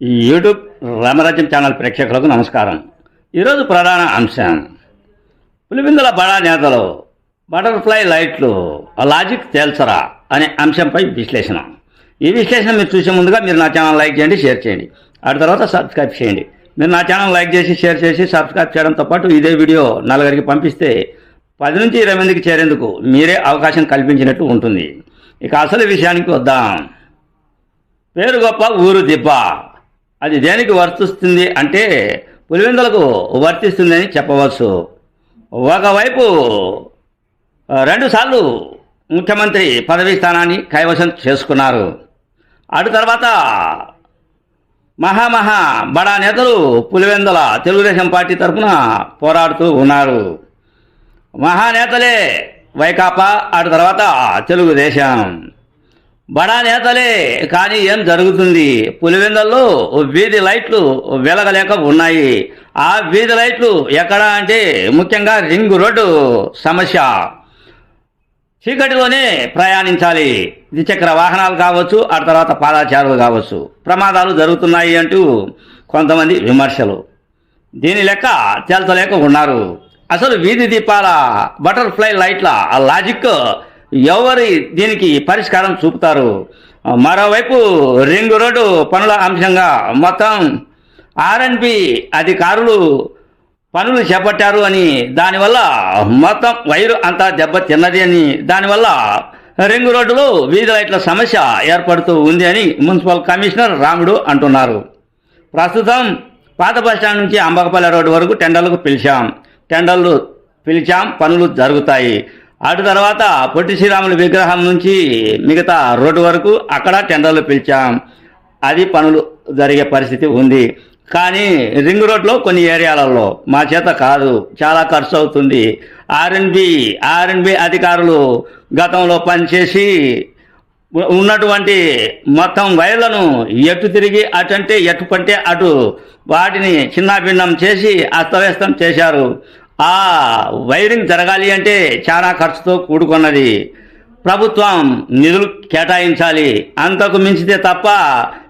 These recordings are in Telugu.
ఈ యూట్యూబ్ రామరాజ్యం ఛానల్ ప్రేక్షకులకు నమస్కారం. ఈరోజు ప్రధాన అంశం. పులిబిందుల బడా నేతలు బటర్ఫ్లై లైట్లు ఆ లాజిక్ తేల్చరా అనే అంశంపై విశ్లేషణ. ఈ విశ్లేషణ మీరు చూసే ముందుగా మీరు నా ఛానల్ లైక్ చేయండి షేర్ చేయండి. ఆ తర్వాత సబ్స్క్రైబ్ చేయండి. మీరు నా ఛానల్ లైక్ చేసి షేర్ చేసి సబ్స్క్రైబ్ చేయడంతో పాటు ఇదే వీడియో నలుగురికి పంపిస్తే పది నుంచి ఇరవై మందికి చేరేందుకు మీరే అవకాశం కల్పించినట్టు ఉంటుంది. ఇక అసలు విషయానికి వద్దాం. పేరు గొప్ప ఊరు దిబ్బ. అది దేనికి వర్తిస్తుంది అంటే పులివెందులకు వర్తిస్తుందని చెప్పవచ్చు. ఒకవైపు రెండుసార్లు ముఖ్యమంత్రి పదవీ స్థానాన్ని కైవసం చేసుకున్నారు. అటు తర్వాత మహామహా బడా నేతలు పులివెందుల తెలుగుదేశం పార్టీ తరఫున పోరాడుతూ ఉన్నారు. మహానేతలే వైకాపా అటు తర్వాత తెలుగుదేశం. బడా నేతలే కానీ ఏం జరుగుతుంది? పులివెందల్లో వీధి లైట్లు వెలగలేక ఉన్నాయి. ఆ వీధి లైట్లు ఎక్కడ అంటే ముఖ్యంగా రింగ్ రోడ్డు సమస్య. చీకటిలోనే ప్రయాణించాలి. ద్విచక్ర వాహనాలు కావచ్చు ఆ తర్వాత పాదాచారులు కావచ్చు. ప్రమాదాలు జరుగుతున్నాయి అంటూ కొంతమంది విమర్శలు. దీని లెక్క తేల్చలేక ఉన్నారు. అసలు వీధి దీపాల బటర్ఫ్లై లైట్ల ఆ లాజిక్ ఎవరి దీనికి పరిష్కారం చూపుతారు? మరోవైపు రింగ్ రోడ్డు పనుల అంశంగా మొత్తం ఆర్ఎన్బి అధికారులు పనులు చేపట్టారు అని దానివల్ల మొత్తం వైరు అంతా దెబ్బ తిన్నది అని దానివల్ల రింగ్ రోడ్డులో వీధి లైట్ల సమస్య ఏర్పడుతూ ఉంది అని మున్సిపల్ కమిషనర్ రాముడు అంటున్నారు. ప్రస్తుతం పాత బస్టాండ్ నుంచి అంబకపల్లి రోడ్డు వరకు టెండర్లకు పిలిచాం. టెండర్లు పిలిచాం పనులు జరుగుతాయి. అటు తర్వాత పొట్టి శ్రీరాములు విగ్రహం నుంచి మిగతా రోడ్డు వరకు అక్కడ టెండర్లు పిలిచాం. అది పనులు జరిగే పరిస్థితి ఉంది. కానీ రింగ్ రోడ్లో కొన్ని ఏరియాలలో మా చేత కాదు చాలా ఖర్చు అవుతుంది. ఆర్ఎన్బి ఆర్ఎన్బి అధికారులు గతంలో పనిచేసి ఉన్నటువంటి మొత్తం వైర్లను ఎటు తిరిగి అటంటే ఎటు పంటే అటు వాటిని చిన్నాభిన్నం చేసి అస్తవ్యస్తం చేశారు. ఆ వైరింగ్ జరగాలి అంటే చాలా ఖర్చుతో కూడుకున్నది. ప్రభుత్వం నిధులు కేటాయించాలి. అంతకు మించితే తప్ప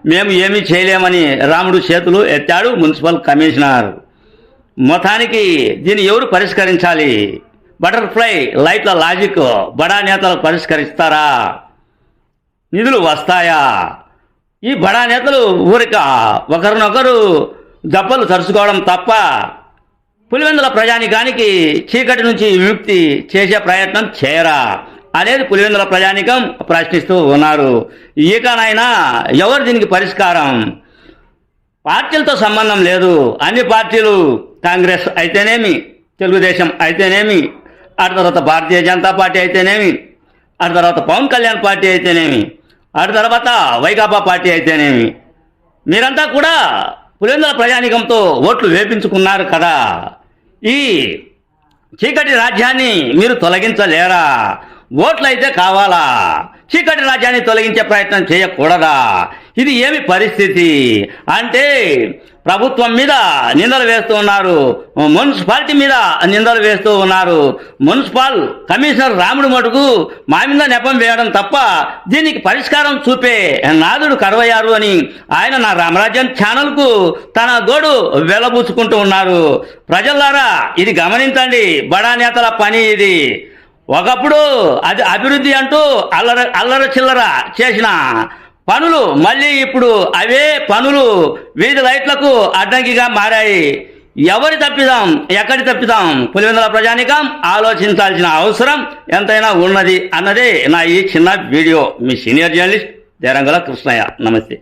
మేము ఏమీ చేయలేమని రాముడు చేతులు ఎత్తాడు మున్సిపల్ కమిషనర్. మొత్తానికి దీన్ని ఎవరు పరిష్కరించాలి? బటర్ఫ్లై లైట్ల లాజిక్ బడా నేతలు పరిష్కరిస్తారా? నిధులు వస్తాయా? ఈ బడా నేతలు ఊరిక ఒకరినొకరు దెబ్బలు తరుచుకోవడం తప్ప పులివెందుల ప్రజానికానికి చీకటి నుంచి విముక్తి చేసే ప్రయత్నం చేయరా అనేది పులివెందుల ప్రజానికం ప్రశ్నిస్తూ ఉన్నారు. ఇకనైనా ఎవరు దీనికి పరిష్కారం? పార్టీలతో సంబంధం లేదు. అన్ని పార్టీలు కాంగ్రెస్ అయితేనేమి తెలుగుదేశం అయితేనేమి ఆ తర్వాత భారతీయ జనతా పార్టీ అయితేనేమి ఆ తర్వాత పవన్ కళ్యాణ్ పార్టీ అయితేనేమి ఆ తర్వాత వైకాపా పార్టీ అయితేనేమి. మీరంతా కూడా పులివెందుల ప్రజానికంతో ఓట్లు వేపించుకున్నారు కదా. ఈ చీకటి రాజ్యాన్ని మీరు తొలగించలేరా? ఓట్లు అయితే కావాలా? చీకటి రాజ్యాన్ని తొలగించే ప్రయత్నం చేయకూడదా? ఇది ఏమి పరిస్థితి? అంటే ప్రభుత్వం మీద నిందలు వేస్తూ ఉన్నారు. మున్సిపాలిటీ మీద నిందలు వేస్తూ ఉన్నారు. మున్సిపల్ కమిషనర్ రాముడు మటుకు మా మీద నెపం వేయడం తప్ప దీనికి పరిష్కారం చూపే నాదుడు కరవయ్యారు అని ఆయన నా రామరాజ్యం ఛానల్కు తన గోడు వెలబుచ్చుకుంటూ ఉన్నారు. ప్రజలారా ఇది గమనించండి. బడా నేతల పని ఇది. ఒకప్పుడు అది అభివృద్ధి అంటూ అల్లర అల్లర చిల్లర చేసిన పనులు మళ్ళీ ఇప్పుడు అవే పనులు వీధి లైట్లకు అడ్డంకిగా మారాయి. ఎవరి తప్పిదాం ఎక్కడి తప్పిదాం? పులివెందుల ప్రజానికం ఆలోచించాల్సిన అవసరం ఎంతైనా ఉన్నది అన్నదే నా ఈ చిన్న వీడియో. మీ సీనియర్ జర్నలిస్ట్ దేరంగల కృష్ణయ్య. నమస్తే.